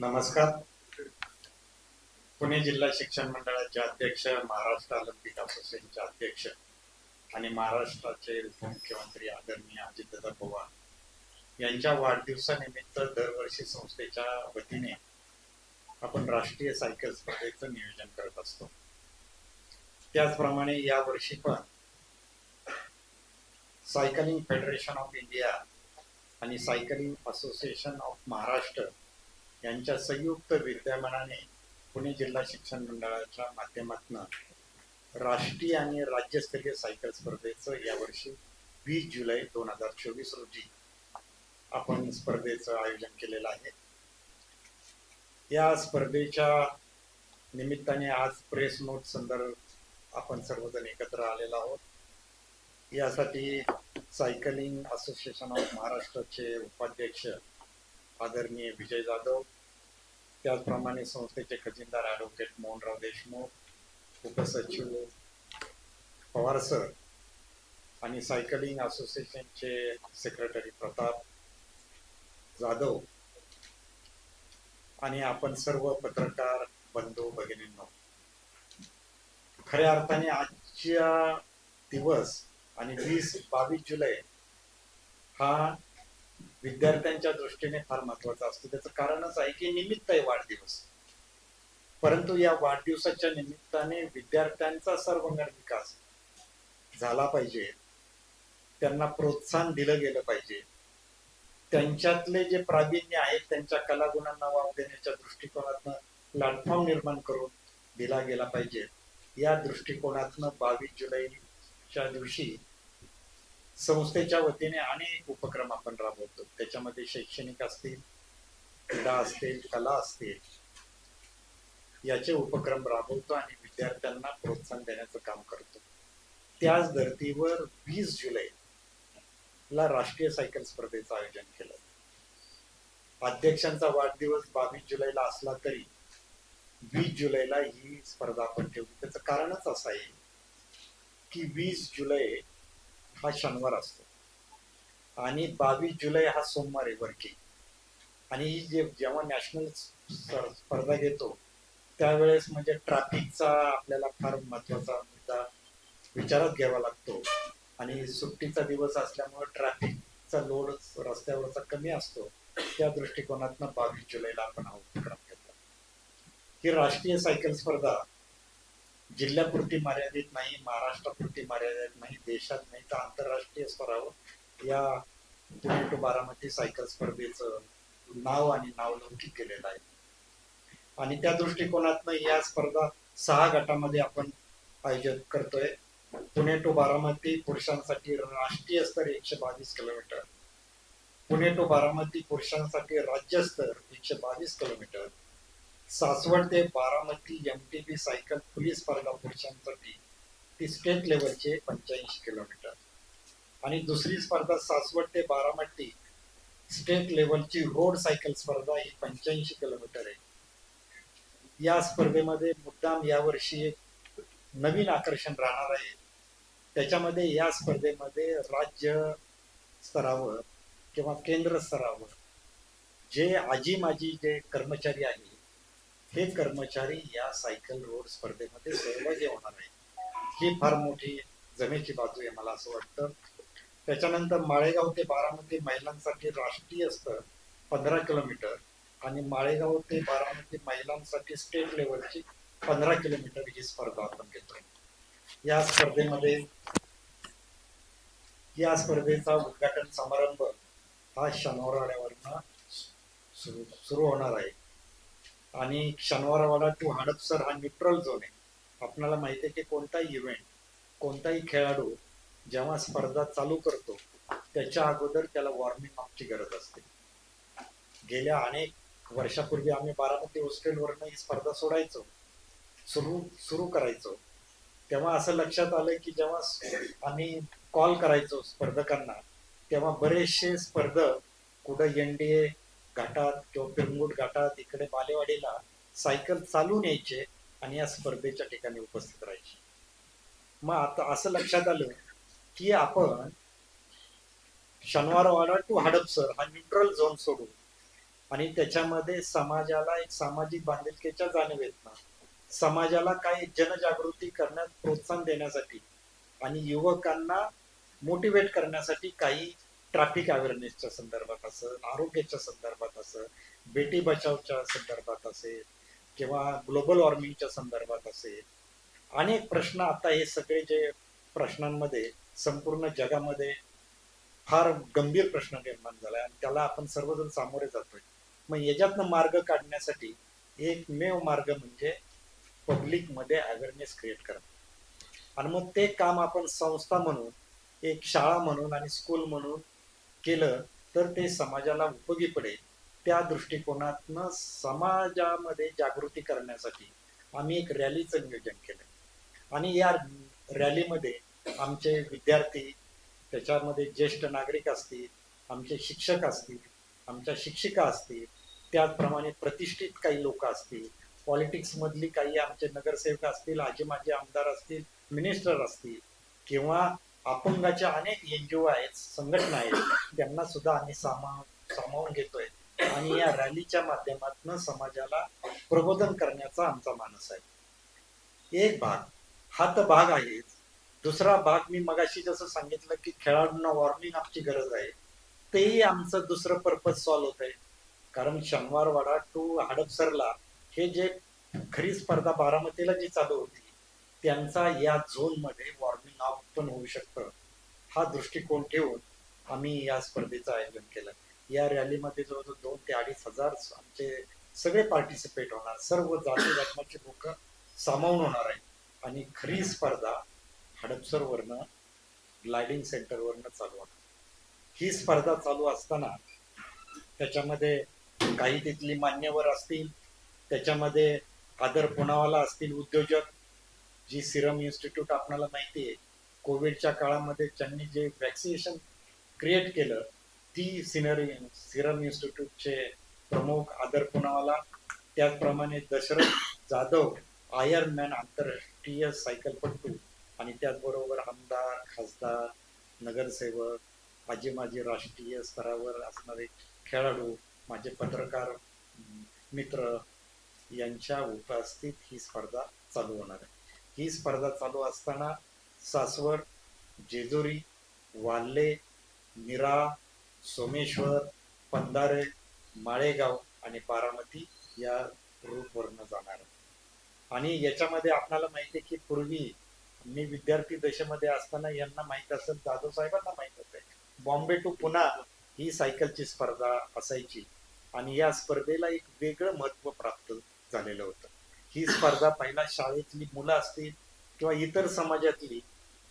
नमस्कार. पुणे जिल्हा शिक्षण मंडळाचे अध्यक्ष महाराष्ट्र ऑलिम्पिक असोसिएशनचे अध्यक्ष आणि महाराष्ट्राचे उपमुख्यमंत्री आदरणीय अजितदादा पवार यांच्या वाढदिवसानिमित्त दरवर्षी संस्थेच्या वतीने आपण राष्ट्रीय सायकल स्पर्धेचं नियोजन करत असतो. त्याचप्रमाणे यावर्षी पण सायकलिंग फेडरेशन ऑफ इंडिया आणि सायकलिंग असोसिएशन ऑफ महाराष्ट्र यांच्या संयुक्त विद्यमानाने पुणे जिल्हा शिक्षण मंडळाच्या माध्यमातून राष्ट्रीय आणि राज्यस्तरीय सायकल स्पर्धेचं यावर्षी वीस जुलै दोन हजार चोवीस रोजी आपण स्पर्धेचं आयोजन केलेलं आहे. या स्पर्धेच्या निमित्ताने आज प्रेस नोट संदर्भ आपण सर्वजण एकत्र आलेलो आहोत. यासाठी सायकलिंग असोसिएशन ऑफ महाराष्ट्राचे उपाध्यक्ष आदरणीय विजय जाधव त्याचप्रमाणे संस्थेचे खजिनदार ॲडव्होकेट मोहनराव देशमुख उपसचिव पवार सर आणि सायकलिंग असोसिएशनचे सेक्रेटरी प्रताप जाधव आणि आपण सर्व पत्रकार बंधू भगिनींनो खऱ्या अर्थाने आजच्या दिवस आणि वीस बावीस जुलै हा विद्यार्थ्यांच्या दृष्टीने फार महत्त्वाचा असतो. त्याचं कारणच आहे की निमित्त आहे वाढदिवस. परंतु या वाढदिवसाच्या निमित्ताने विद्यार्थ्यांचा सर्वांगीण विकास झाला पाहिजे. त्यांना प्रोत्साहन दिलं गेलं पाहिजे. त्यांच्यातले जे प्रावीण्य आहेत त्यांच्या कलागुणांना वाव देण्याच्या दृष्टिकोनातनं प्लॅटफॉर्म निर्माण करून दिला गेला पाहिजे. या दृष्टिकोनातनं बावीस जुलैच्या दिवशी संस्थेच्या वतीने अनेक उपक्रम आपण राबवतो. त्याच्यामध्ये शैक्षणिक असतील क्रीडा असतील कला असतील याचे उपक्रम राबवतो आणि विद्यार्थ्यांना प्रोत्साहन देण्याचं काम करतो. त्याच धर्तीवर वीस जुलै ला राष्ट्रीय सायकल स्पर्धेचं आयोजन केलं. अध्यक्षांचा वाढदिवस बावीस जुलैला असला तरी वीस जुलैला ही स्पर्धा आपण ठेवली त्याचं कारणच असं आहे की वीस जुलै हा शनिवार असतो. आणि बावीस जुलै हा सोमवार आहे वर्किंग आणि ही जे जेव्हा नॅशनल स्पर्धा घेतो त्यावेळेस म्हणजे ट्रॅफिकचा आपल्याला फार महत्त्वाचा मुद्दा विचारात घ्यावा लागतो. आणि सुट्टीचा दिवस असल्यामुळे ट्रॅफिकचा लोड रस्त्यावरचा कमी असतो. त्या दृष्टिकोनातनं बावीस जुलैला आपण हा उपक्रम घेतला ही राष्ट्रीय सायकल स्पर्धा जिल्ह्यापुरती मर्यादित नाही महाराष्ट्रापुरती मर्यादित नाही देशात नाही तर आंतरराष्ट्रीय स्तरावर या पुणे टू बारामती सायकल स्पर्धेचं नाव आणि नावलौकिक केलेलं आहे. आणि त्या दृष्टिकोनातनं या स्पर्धा सहा गटामध्ये आपण आयोजित करतोय. पुणे टू बारामती पुरुषांसाठी राष्ट्रीय स्तर एकशे बावीस किलोमीटर. पुणे टू बारामती पुरुषांसाठी राज्यस्तर एकशे बावीस किलोमीटर. सासवड ते Baramati M T B cycle police स्पर्धा पुरुषांसाठी ती स्टेट लेवलचे पंच्याऐंशी किलोमीटर आणि दुसरी स्पर्धा सासवड ते बारामती स्टेट लेवलची रोड सायकल स्पर्धा ही पंच्याऐंशी किलोमीटर आहे. या स्पर्धेमध्ये मुद्दाम यावर्षी एक नवीन आकर्षण राहणार आहे. त्याच्यामध्ये या स्पर्धेमध्ये राज्य स्तरावर किंवा केंद्र स्तरावर जे आजी माजी जे कर्मचारी आहेत हे कर्मचारी या सायकल रोड स्पर्धेमध्ये सहभागी होणार आहे ही फार मोठी जमेची बाजू आहे मला असं वाटतं. त्याच्यानंतर माळेगाव ते बारामती महिलांसाठी राष्ट्रीय स्तर पंधरा किलोमीटर आणि माळेगाव ते बारामती महिलांसाठी स्टेट लेवलची पंधरा किलोमीटर ही स्पर्धा आपण घेतो या स्पर्धेमध्ये या स्पर्धेचा उद्घाटन समारंभ हा शनिवारवाड्यावरनं सुरू सुरू होणार आहे. आणि शनिवारवाडा टू हडपसर हा न्यूट्रल झोन आहे. आपल्याला माहिती आहे की कोणताही इव्हेंट कोणताही खेळाडू जेव्हा स्पर्धा चालू करतो त्याच्या अगोदर त्याला वॉर्मिंग अपची गरज असते. गेल्या अनेक वर्षापूर्वी आम्ही बारामती हॉस्टेलवरनं ही स्पर्धा सोडायचो सुरू सुरू करायचो. तेव्हा असं लक्षात आलं की जेव्हा आम्ही कॉल करायचो स्पर्धकांना तेव्हा बरेचसे स्पर्धक कुठं एन डी ए घाटात किंवा पिरंगुट घाटात इकडे बालेवाडीला सायकल चालून यायचे आणि या स्पर्धेच्या ठिकाणी उपस्थित राहायचे. मग आता असं लक्षात आलं की आपण शनिवारवाडा टू हडपसर हा न्यूट्रल झोन सोडून आणि त्याच्यामध्ये समाजाला एक सामाजिक बांधिलकीच्या जाणीव येत समाजाला काही जनजागृती करण्यात प्रोत्साहन देण्यासाठी आणि युवकांना मोटिवेट करण्यासाठी काही ट्रॅफिक अवेअरनेसच्या संदर्भात असेल आरोग्याच्या संदर्भात असं बेटी बचावच्या संदर्भात असेल किंवा ग्लोबल वॉर्मिंगच्या संदर्भात असेल अनेक प्रश्न आता हे सगळे जे प्रश्नांमध्ये संपूर्ण जगामध्ये फार गंभीर प्रश्न निर्माण झाला आणि त्याला आपण सर्वजण सामोरे जातोय. मग याच्यातनं मार्ग काढण्यासाठी एकमेव मार्ग म्हणजे पब्लिकमध्ये अवेअरनेस क्रिएट करणं. आणि मग ते काम आपण संस्था म्हणून एक शाळा म्हणून आणि स्कूल म्हणून केलं तर ते समाजाला उपयोगी पडेल. त्या दृष्टिकोनातनं समाजामध्ये जागृती करण्यासाठी आम्ही एक रॅलीचं नियोजन केलं. आणि या रॅलीमध्ये आमचे विद्यार्थी त्याच्यामध्ये ज्येष्ठ नागरिक असतील आमचे शिक्षक असतील आमच्या शिक्षिका असतील त्याचप्रमाणे प्रतिष्ठित काही लोक असतील पॉलिटिक्स मधली काही आमचे नगरसेवक असतील आजी माजी आमदार असतील मिनिस्टर असतील किंवा अपंगाच्या अनेक एन जी ओ आहेत संघटना आहेत त्यांना सुद्धा आम्ही सामा सामावून घेतोय. आणि या रॅलीच्या माध्यमातून समाजाला प्रबोधन करण्याचा आमचा मानस आहे. एक भाग हा तर भाग आहे दुसरा भाग मी मगाशी जसं सांगितलं की खेळाडूंना वॉर्निंग आमची गरज आहे. तेही आमचं दुसरं पर्पज सॉल्व्ह होत आहे कारण शनिवारवाडा टू हडपसरला हे जे खरी स्पर्धा बारामतीला जी चालू होती त्यांचा या झोनमध्ये नाव पण होऊ शकतं. हा दृष्टिकोन ठेवून आम्ही या स्पर्धेचं आयोजन केलं. या रॅलीमध्ये जवळजवळ दोन ते अडीच हजार आमचे सगळे पार्टिसिपेट होणार. सर्व जाती धर्माचे लोक सामावून होणार आहे आणि खरी स्पर्धा हडपसरवरनं ग्लायडिंग सेंटरवरनं चालू होणार. ही स्पर्धा चालू असताना त्याच्यामध्ये काही तिथली मान्यवर असतील त्याच्यामध्ये आदर पुनावाला असतील उद्योजक जी सिरम इन्स्टिट्यूट आपल्याला माहिती आहे कोविडच्या काळामध्ये त्यांनी जे वॅक्सिनेशन क्रिएट केलं ती सिनरी सिरम इन्स्टिट्यूटचे प्रमुख आदर पुनावाला त्याचप्रमाणे दशरथ जाधव आयर्नमॅन आंतरराष्ट्रीय सायकलपट्टू आणि त्याचबरोबर आमदार खासदार नगरसेवक आजी माजी राष्ट्रीय स्तरावर असणारे खेळाडू माझे पत्रकार मित्र यांच्या उपस्थित ही स्पर्धा चालू होणार आहे. ही स्पर्धा चालू असताना सासवड जेजुरी वाल्हे निरा सोमेश्वर पंधारे माळेगाव आणि बारामती या रूटवरनं जाणार आणि याच्यामध्ये आपल्याला माहिती आहे की पूर्वी मी विद्यार्थी दशेमध्ये असताना यांना माहीत असेल जाधव साहेबांना माहीत होते बॉम्बे टू पुन्हा ही सायकलची स्पर्धा असायची आणि या स्पर्धेला एक वेगळं महत्त्व प्राप्त झालेलं होतं. ही स्पर्धा पहिला शाळेतली मुलं असतील किंवा इतर समाजातली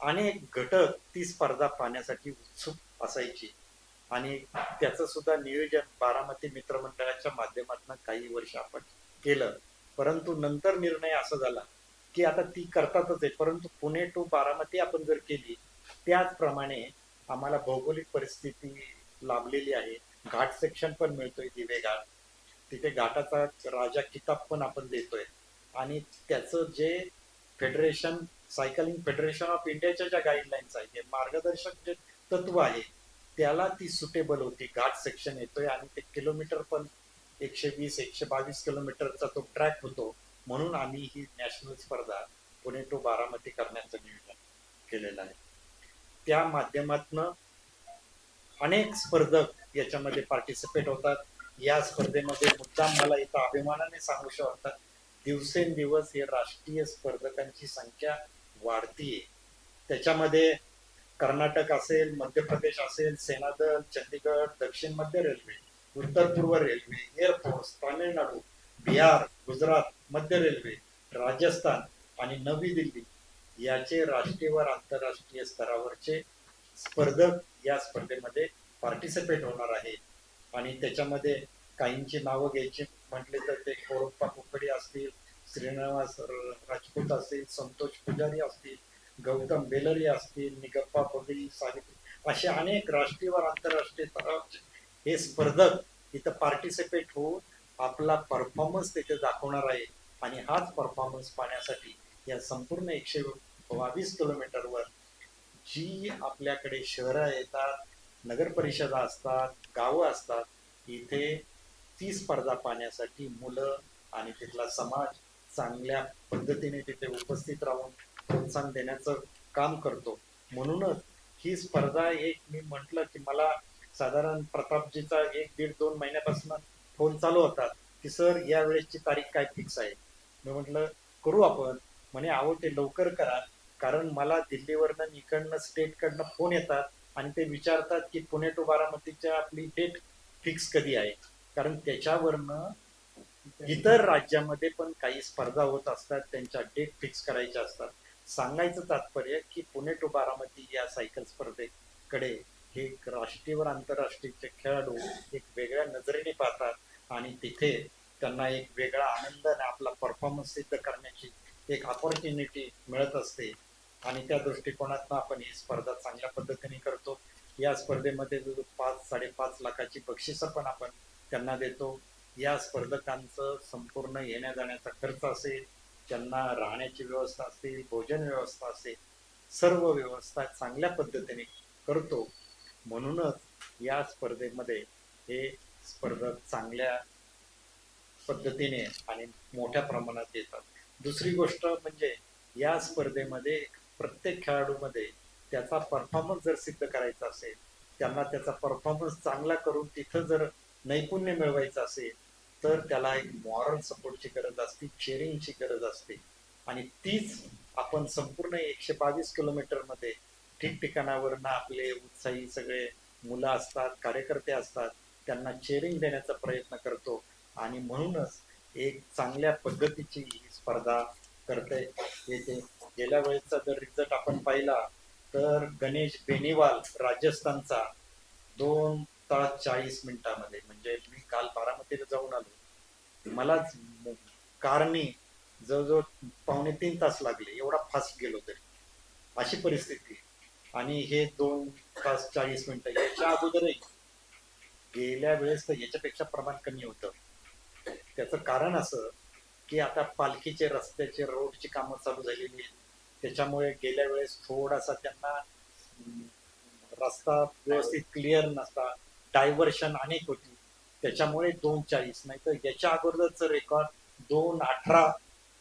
अनेक घटक ती स्पर्धा पाहण्यासाठी उत्सुक असायची. आणि त्याचं सुद्धा नियोजन बारामती मित्रमंडळाच्या माध्यमातून काही वर्ष आपण केलं. परंतु नंतर निर्णय असा झाला की आता ती करतातच आहे. परंतु पुणे टू बारामती आपण जर केली त्याचप्रमाणे आम्हाला भौगोलिक परिस्थिती लाभलेली आहे. घाट सेक्शन पण मिळतोय दिवे घाट. तिथे घाटाचा राजा किताब पण आपण देतोय. आणि त्याचं जे फेडरेशन सायकलिंग फेडरेशन ऑफ इंडियाच्या ज्या गाईडलाईन्स आहे मार्गदर्शक जे तत्व आहे त्याला ती सुटेबल होती. घाट सेक्शन येतोय आणि ते किलोमीटर पण एकशे वीस एकशे बावीस किलोमीटरचा तो ट्रॅक होतो. म्हणून आम्ही ही नॅशनल स्पर्धा पुणे टू बारामती करण्याचं नियोजन केलेलं आहे. त्या माध्यमातनं अनेक स्पर्धक याच्यामध्ये पार्टिसिपेट होतात. या स्पर्धेमध्ये मुद्दाम मला इथं अभिमानाने सांगू शकतात दिवसेंदिवस हे राष्ट्रीय स्पर्धकांची संख्या वाढतीये त्याच्यामध्ये कर्नाटक असेल मध्य प्रदेश असेल सेनादल चंदीगड दक्षिण मध्य रेल्वे उत्तर पूर्व railway air force Tamil Nadu Bihar Gujarat मध्य रेल्वे राजस्थान आणि नवी दिल्ली याचे राष्ट्रीय व आंतरराष्ट्रीय स्तरावरचे स्पर्धक या स्पर्धेमध्ये पार्टिसिपेट होणार आहे. आणि त्याच्यामध्ये काहींची नावं घ्यायची म्हटले तर ते कोरप्पा कुकडे असतील श्रीनिवास राजपूत असतील संतोष पुजारी असतील गौतम बेलरी असतील निगप्पा बगडी सावित्री असे अनेक राष्ट्रीय व आंतरराष्ट्रीय स्तरावरचे हे स्पर्धक इथं पार्टिसिपेट होऊन आपला परफॉर्मन्स तिथे दाखवणार आहे. आणि हाच परफॉर्मन्स पाहण्यासाठी या संपूर्ण एकशे बावीस किलोमीटरवर जी आपल्याकडे शहरं येतात नगर परिषदा असतात गावं असतात इथे ती स्पर्धा पाहण्यासाठी मुलं आणि तिथला समाज चांगल्या पद्धतीने तिथे उपस्थित राहून प्रोत्साहन देण्याचं काम करतो. म्हणूनच ही स्पर्धा एक मी म्हटलं की मला साधारण प्रतापजीचा एक दीड दोन महिन्यापासून फोन चालू होता की सर या वेळेसची तारीख काय फिक्स आहे? मी म्हटलं करू आपण. म्हणे आहो ते लवकर करा. कारण मला दिल्लीवरनं इकडनं स्टेटकडनं फोन येतात आणि ते विचारतात की पुणे टू बारामतीच्या आपली डेट फिक्स कधी आहे? कारण त्याच्यावरनं इतर राज्यामध्ये पण काही स्पर्धा होत असतात त्यांच्या डेट फिक्स करायच्या असतात. सांगायचं तात्पर्य की पुणे टू बारामती या सायकल स्पर्धेकडे हे राष्ट्रीय व आंतरराष्ट्रीय खेळाडू एक वेगळ्या नजरेने पाहतात आणि तिथे त्यांना एक वेगळा आनंद आणि आपला परफॉर्मन्स सिद्ध करण्याची एक ऑपॉर्च्युनिटी मिळत असते. आणि त्या दृष्टिकोनातून आपण ही स्पर्धा चांगल्या पद्धतीने करतो. या स्पर्धेमध्ये पाच साडेपाच लाखाची बक्षिसं पण आपण त्यांना देतो. या स्पर्धकांचं संपूर्ण येण्या जाण्याचा खर्च असेल त्यांना राहण्याची व्यवस्था असेल भोजन व्यवस्था असेल सर्व व्यवस्था चांगल्या पद्धतीने करतो. म्हणूनच या स्पर्धेमध्ये हे स्पर्धक चांगल्या पद्धतीने आणि मोठ्या प्रमाणात येतात. दुसरी गोष्ट म्हणजे या स्पर्धेमध्ये प्रत्येक खेळाडूमध्ये त्याचा परफॉर्मन्स जर सिद्ध करायचा असेल त्यांना त्याचा परफॉर्मन्स चांगला करून तिथं जर नैपुण्य मिळवायचं असेल तर त्याला एक मॉरल सपोर्टची गरज असते चेअरिंगची गरज असते. आणि तीच आपण संपूर्ण एकशे बावीस किलोमीटरमध्ये ठिकठिकाणावरनं आपले उत्साही सगळे मुलं असतात कार्यकर्ते असतात त्यांना चेअरिंग देण्याचा प्रयत्न करतो. आणि म्हणूनच एक चांगल्या पद्धतीची ही स्पर्धा करते येते. गेल्या वेळेचा जर रिझल्ट आपण पाहिला तर गणेश बेनीवाल राजस्थानचा दोन तास चाळीस मिनिटामध्ये म्हणजे मी काल बारामतीला जाऊन आलो. मला कारने जवळजवळ पावणे तीन तास लागले एवढा फास्ट गेलो तरी. अशी परिस्थिती आणि हे दोन तास चाळीस मिनिटं याच्या अगोदरही गेल्या वेळेस तर याच्यापेक्षा प्रमाण कमी होतं. त्याचं कारण असं की आता पालखीचे रस्त्याचे रोडची कामं चालू झालेली आहेत. त्याच्यामुळे गेल्या वेळेस थोडासा त्यांना रस्ता व्यवस्थित क्लिअर नसता. डायव्हर्शन अनेक होती. त्याच्यामुळे दोन चाळीस नाही तर याच्या अगोदरच रेकॉर्ड दोन अठरा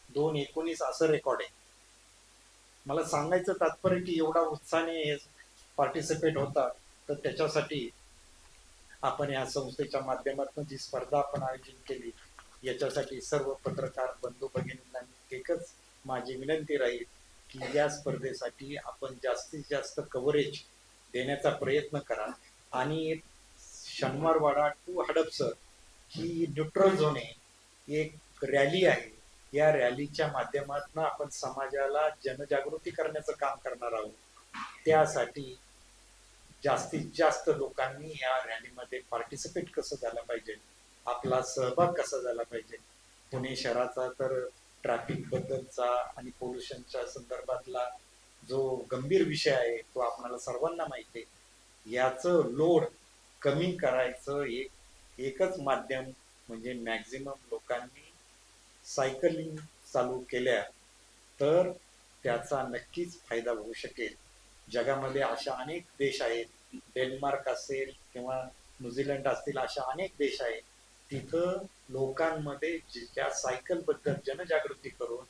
दोन एकोणीस असं रेकॉर्ड आहे. मला सांगायचं तात्पर्य की एवढा उत्साहाने पार्टिसिपेट होता तर त्याच्यासाठी आपण या संस्थेच्या माध्यमातून जी स्पर्धा आपण आयोजित केली याच्यासाठी सर्व पत्रकार बंधू भगिनींना एकच माझी विनंती राहील की या स्पर्धेसाठी आपण जास्तीत जास्त कव्हरेज देण्याचा प्रयत्न करा आणि शनिवारवाडा टू हडपसर ही न्यूट्रल झोन आहे. एक रॅली आहे. या रॅलीच्या माध्यमातून आपण समाजाला जनजागृती करण्याचं काम करणार आहोत. त्यासाठी जास्तीत जास्त लोकांनी या रॅलीमध्ये पार्टिसिपेट कसं झालं पाहिजे? आपला सहभाग कसा झाला पाहिजे? पुणे शहराचा तर ट्रॅफिक बद्दलचा आणि पोल्युशनच्या संदर्भातला जो गंभीर विषय आहे तो आपल्याला सर्वांना माहिती आहे. याचं लोड कमी करायचं एक एकच माध्यम म्हणजे मॅक्झिमम लोकांनी सायकलिंग चालू केल्या तर त्याचा नक्कीच फायदा होऊ शकेल. जगामध्ये अशा अनेक देश आहेत. डेन्मार्क असेल किंवा न्यूझीलंड असतील अशा अनेक देश आहेत. तिथं लोकांमध्ये ज्या त्या सायकलबद्दल जनजागृती करून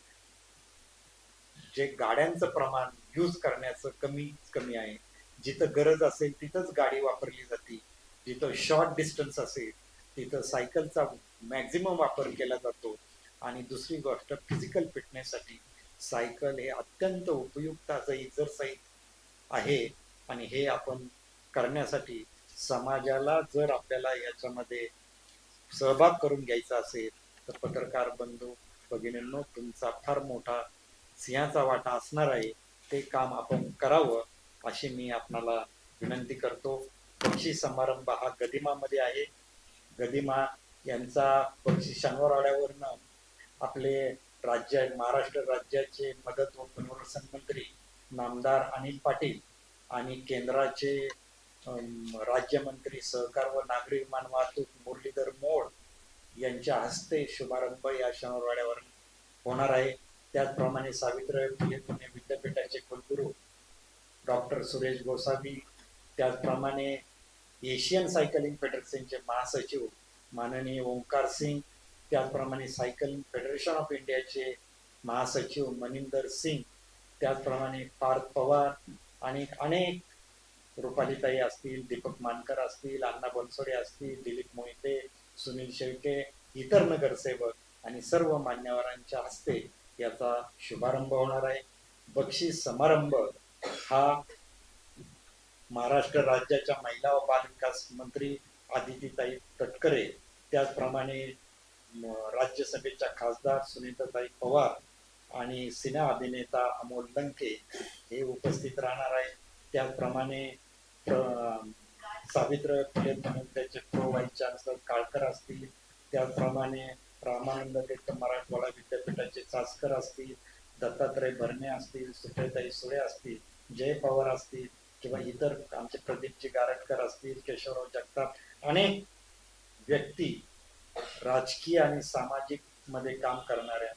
जे गाड्यांचं प्रमाण यूज करण्याचं कमी कमी आहे. जिथं गरज असेल तिथंच गाडी वापरली जाते. जिथं शॉर्ट डिस्टन्स असेल तिथं सायकलचा मॅक्झिमम वापर केला जातो. आणि दुसरी गोष्ट फिजिकल फिटनेससाठी सायकल हे अत्यंत उपयुक्त असं एक्झरसाईज आहे. आणि हे आपण करण्यासाठी समाजाला जर आपल्याला याच्यामध्ये सहभाग करून घ्यायचा असेल तर पत्रकार बंधू भगिनींनो तुमचा फार मोठा सिंहाचा वाटा असणार आहे. ते काम आपण करावं अशी मी आपणाला विनंती करतो. पक्षी समारंभ हा गदिमामध्ये आहे. गदिमा यांचा पक्षी शनिवारवाड्यावरनं आपले राज्य महाराष्ट्र राज्याचे मदत व पुनर्वसन मंत्री नामदार अनिल पाटील आणि केंद्राचे राज्यमंत्री सहकार व नागरी विमान वाहतूक मुरलीधर मोड यांच्या हस्ते शुभारंभ या शनिवारवाड्यावर होणार आहे. त्याचप्रमाणे सावित्रीबाई फुले पुणे विद्यापीठाचे कुलगुरू डॉक्टर सुरेश गोसावी त्याचप्रमाणे एशियन सायकलिंग फेडरेशनचे महासचिव माननीय ओंकार सिंग त्याचप्रमाणे सायकलिंग फेडरेशन ऑफ इंडियाचे महासचिव मनिंदर सिंग त्याचप्रमाणे पार्थ पवार आणि अनेक रुपालीताई असतील दीपक मानकर असतील अण्णा बनसोडे असतील दिलीप मोहिते सुनील शेळके इतर नगरसेवक आणि सर्व मान्यवरांच्या हस्ते याचा शुभारंभ होणार आहे. बक्षीस समारंभ हा महाराष्ट्र राज्याच्या महिला व बालविकास मंत्री आदितीताई तटकरे त्याचप्रमाणे राज्यसभेच्या खासदार सुनीताताई पवार आणि सिने अभिनेता अमोल लंके हे उपस्थित राहणार आहेत. त्याचप्रमाणे सावित्र फुले त्याचे प्रो व्हाईस चान्सलर काळकर असतील. त्याचप्रमाणे रामानंद तीर्थ मराठवाडा विद्यापीठाचे चासकर असतील. दत्तात्रय भरणे असतील. सुप्रियाताई सुळे असतील. जय पवार असतील. किंवा इतर आमचे प्रदीपजी गारटकर असतील केशवराव जगताप अनेक व्यक्ती राजकीय आणि सामाजिकमध्ये काम करणाऱ्या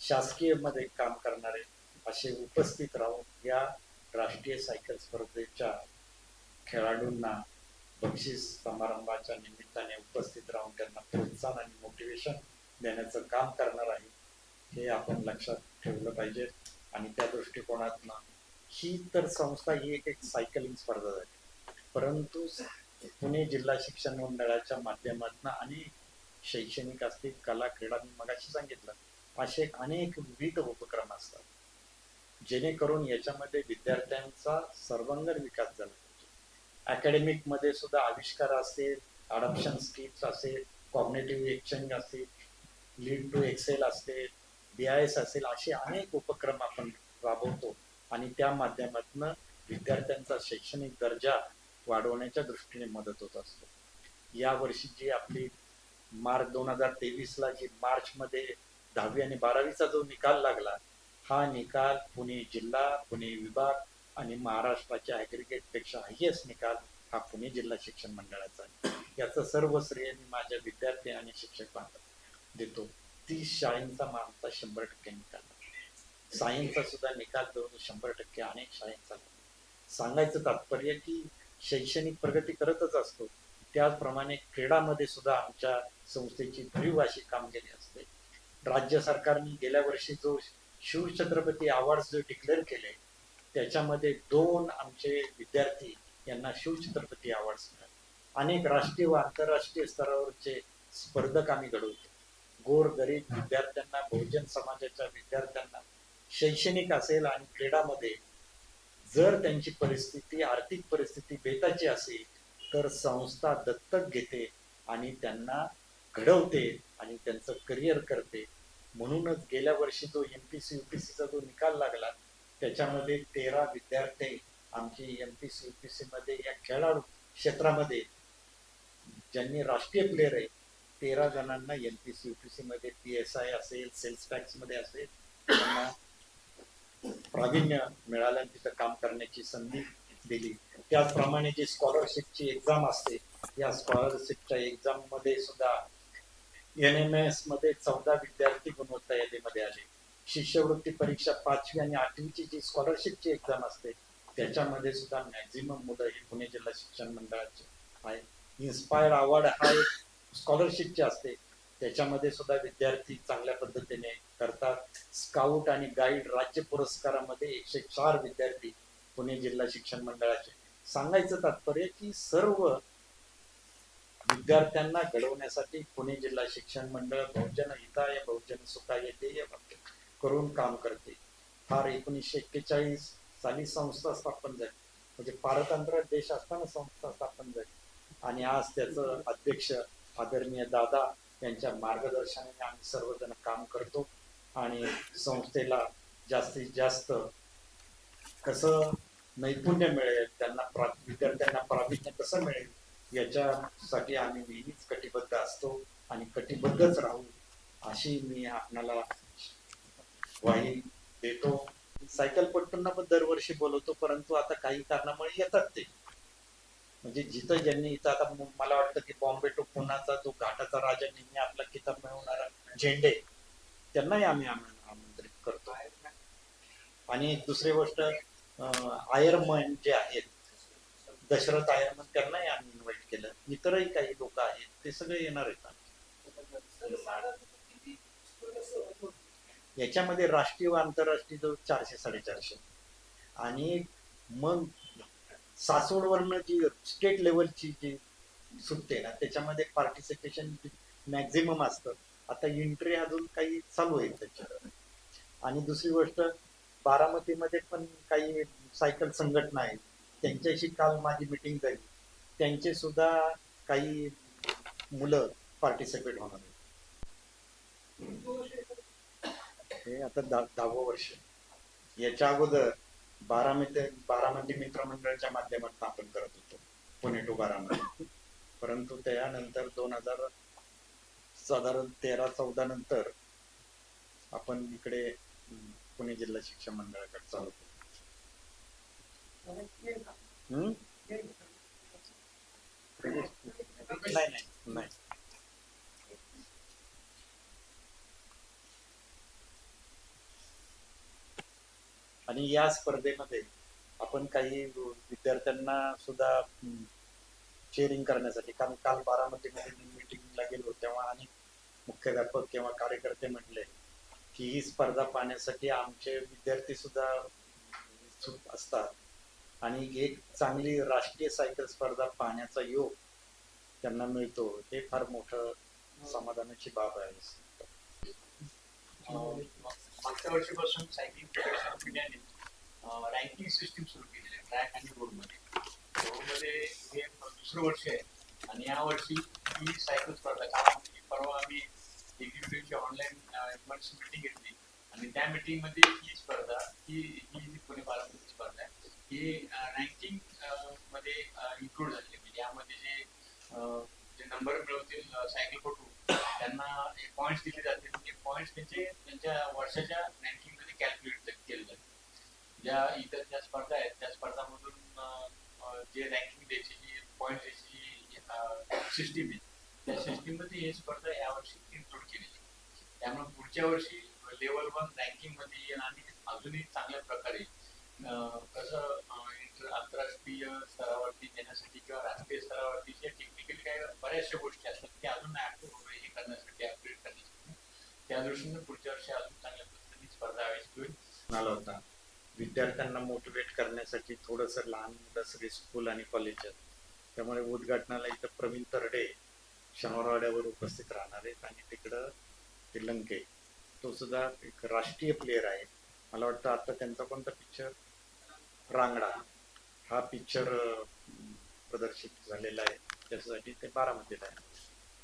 शासकीयमध्ये काम करणारे असे उपस्थित राहून या राष्ट्रीय सायकल स्पर्धेच्या खेळाडूंना बक्षीस समारंभाच्या निमित्ताने उपस्थित राहून त्यांना प्रोत्साहन आणि मोटिवेशन देण्याचं काम करणार आहे हे आपण लक्षात ठेवलं पाहिजे. आणि त्या दृष्टिकोनातनं ही तर संस्था ही एक एक सायकलिंग स्पर्धा झाली. परंतु पुणे जिल्हा शिक्षण मंडळाच्या माध्यमातून अनेक शैक्षणिक असतील कला क्रीडा मी मगाशी सांगितलं असे अनेक विविध उपक्रम असतात. जेणेकरून याच्यामध्ये विद्यार्थ्यांचा सर्वांगण विकास झाला पाहिजे. अकॅडमिकमध्ये सुद्धा आविष्कार असेल अडॉप्शन स्किप्स असेल कॉग्नेटिव्ह एक्सचेंज असेल लीड टू एक्सेल असेल बी आय एस असेल असे अनेक उपक्रम आपण राबवतो. आणि त्या माध्यमातून विद्यार्थ्यांचा शैक्षणिक दर्जा वाढवण्याच्या दृष्टीने मदत होत असतो. या वर्षी जी आपली मार्च दोन हजार तेवीस ला जी मार्च मध्ये दहावी आणि बारावीचा जो निकाल लागला हा निकाल पुणे जिल्हा पुणे विभाग आणि महाराष्ट्राच्या ऍग्रिगेटपेक्षा हायएस्ट निकाल हा पुणे जिल्हा शिक्षण मंडळाचा आहे. याचं सर्व श्रेय मी माझ्या विद्यार्थी आणि शिक्षक बांधव देतो. तीस शाळेंचा आमचा शंभर टक्के निकाल. सायन्सचा सुद्धा निकाल जवळ शंभर टक्के अनेक शाळेंचा सांगायचं तात्पर्य की शैक्षणिक प्रगती करतच असतो. त्याचप्रमाणे क्रीडामध्ये सुद्धा आमच्या संस्थेची भरीव अशी कामगिरी असते. राज्य सरकारने गेल्या वर्षी जो शिवछत्रपती अवॉर्ड जो डिक्लेअर केले त्याच्यामध्ये दोन आमचे विद्यार्थी यांना शिवछत्रपती अवॉर्ड मिळाले. अनेक राष्ट्रीय व आंतरराष्ट्रीय स्तरावरचे स्पर्धक आम्ही घडवतो. गोर गरीब विद्यार्थ्यांना बहुजन समाजाच्या विद्यार्थ्यांना शैक्षणिक असेल आणि क्रीडामध्ये जर त्यांची परिस्थिती आर्थिक परिस्थिती बेताची असेल तर संस्था दत्तक घेते आणि त्यांना घडवते आणि त्यांचं करिअर करते. म्हणूनच गेल्या वर्षी जो M P C U P सीचा जो निकाल लागला त्याच्यामध्ये तेरा विद्यार्थी आमची M P C M P C U P C मध्ये या खेळाडू क्षेत्रामध्ये ज्यांनी राष्ट्रीय प्लेअर आहे तेरा जणांना एम पी सी मध्ये पी एस आय असेल सेल्स टॅक्समध्ये असेल त्यांना प्रावीण्य मिळालं तिथं काम करण्याची संधी दिली. त्याचप्रमाणे जी स्कॉलरशिपची एक्झाम असते या स्कॉलरशिपच्या एक्झाममध्ये सुद्धा एन एम एसमध्ये चौदा विद्यार्थी गुणवत्ता यादीमध्ये आले. शिष्यवृत्ती परीक्षा पाचवी आणि आठवीची जी स्कॉलरशिपची एक्झाम असते त्याच्यामध्ये सुद्धा मॅक्झिमम मुलं ही पुणे जिल्हा शिक्षण मंडळाचे आहे इन्स्पायर अवॉर्ड हा एक स्कॉलरशिपची असते. त्याच्यामध्ये सुद्धा विद्यार्थी चांगल्या पद्धतीने करतात. स्काउट आणि गाईड राज्य पुरस्कारामध्ये एकशे चार विद्यार्थी पुणे जिल्हा शिक्षण मंडळाचे. सांगायचं तात्पर्य की सर्व विद्यार्थ्यांना घडवण्यासाठी पुणे जिल्हा शिक्षण मंडळ बहुजन हिताय बहुजन सुखाय ध्येय करून काम करते. फार एकोणीसशे एक्केचाळीस साली संस्था स्थापन झाली. म्हणजे पारतंत्र देश असताना संस्था स्थापन झाली. आणि आज त्याचं अध्यक्ष आदरणीय दादा यांच्या मार्गदर्शनाने आम्ही सर्वजण काम करतो. आणि संस्थेला जास्तीत जास्त कसं नैपुण्य मिळेल त्यांना प्रा विद्यार्थ्यांना प्राविण्य कसं मिळेल याच्यासाठी आम्ही नेहमीच कटिबद्ध असतो आणि कटिबद्धच राहू अशी मी आपणाला ग्वाही देतो. सायकल पट्टूंना पण दरवर्षी बोलवतो परंतु आता काही कारणामुळे येतात ते. म्हणजे जिथं ज्यांनी इथं आता मला वाटतं की बॉम्बे टू पुण्याचा जो घाटाचा राजा नेहमी आपला किताब मिळवणारा झेंडे त्यांनाही आम्ही आमंत्रित करतो. आणि दुसरी गोष्ट आयरमन जे आहेत दशरथ आयरमन त्यांनाही आम्ही इन्व्हाइट केलं. इतरही काही लोक आहेत ते सगळे येणार आहेत याच्यामध्ये राष्ट्रीय व आंतरराष्ट्रीय जो चारशे साडेचारशे. आणि मग सासवडवरनं म्हणजे जी स्टेट लेवलची जी सुटते ना त्याच्यामध्ये पार्टिसिपेशन मॅक्झिमम असतं. आता एंट्री अजून काही चालू आहे त्याच्या आणि दुसरी गोष्ट बारामतीमध्ये पण काही सायकल संघटना आहेत. त्यांच्याशी काल माझी मिटिंग झाली. त्यांचे सुद्धा काही मुलं पार्टिसिपेट होणार आहेत. हे आता दहावं वर्ष. याच्या अगोदर बारा बारामती बारामती मित्रमंडळाच्या माध्यमातून आपण करत होतो पुणे टू बारामती. परंतु त्यानंतर दोन हजार साधारण तेरा चौदा नंतर आपण इकडे पुणे जिल्हा शिक्षण मंडळाकडे चालू होतो हम्म? नाही नाही. आणि या स्पर्धेमध्ये आपण काही विद्यार्थ्यांना सुद्धा शेअरिंग करण्यासाठी कारण काल बारामतीमध्ये मी मिटिंगला गेलो तेव्हा आणि मुख्याध्यापक किंवा कार्यकर्ते म्हटले की ही स्पर्धा पाहण्यासाठी आमचे विद्यार्थी सुद्धा उत्सुक असतात. आणि एक चांगली राष्ट्रीय सायकल स्पर्धा पाहण्याचा योग त्यांना मिळतो हे फार मोठं समाधानाची बाब आहे. हो. मागच्या वर्षीपासून सायकलिंग प्रोफेशनल ऑफ इंडियाने रँकिंग सिस्टीम सुरू केलेली आहे ट्रॅक आणि रोडमध्ये रोडमध्ये हे दुसरं वर्ष आहे. आणि या वर्षी ही सायकल स्पर्धा कारण की परवा आम्ही एक्झिक्युटिव्हची ऑनलाईन इमर्जन्सी मिटिंग घेतली. आणि त्या मिटिंगमध्ये ही स्पर्धा ही ही जी पुणे बारामती स्पर्धा आहे ही रँकिंगमध्ये इन्क्लूड झाली म्हणजे यामध्ये जे जे नंबर मिळवतील सायकलपटू त्यांना पॉईंट्स दिले जातील ते पॉईंट्स त्यांचे त्यांच्या वर्षाच्या रँकिंगमध्ये कॅल्क्युलेट केले जातील ज्या इतर ज्या स्पर्धा आहेत त्या स्पर्धामधून जे रँकिंग द्यायची जी पॉईंट द्यायची सिस्टीम आहे त्या सिस्टीममध्ये ही स्पर्धा यावर्षी इन्क्लूड केलेली. त्यामुळे पुढच्या वर्षी लेवल वन रँकिंगमध्ये येईल आणि अजूनही चांगल्या प्रकारे कसं आंतरराष्ट्रीय स्तरावरती नेण्यासाठी किंवा राष्ट्रीय स्तरावरती जे टेक्निकल काही बऱ्याचशा गोष्टी असतात त्या अजून हे करण्यासाठी अपग्रेड करण्यासाठी. त्या दृष्टीने पुढच्या वर्षी अजून चांगल्या पद्धतीने स्पर्धा आयोजित होईल. आला होता. विद्यार्थ्यांना मोटिवेट करण्यासाठी थोडस लहान मुलं सगळे स्कूल आणि कॉलेज त्यामुळे उद्घाटनाला इथं प्रवीण तरडे शनिवारवाड्यावर उपस्थित राहणार आहेत आणि तिकडं ते लंके तो सुद्धा एक राष्ट्रीय प्लेअर आहे. मला वाटतं आता त्यांचा कोणता पिक्चर रांगडा हा पिक्चर प्रदर्शित झालेला आहे. त्याच्यासाठी ते बारामतीला आहे.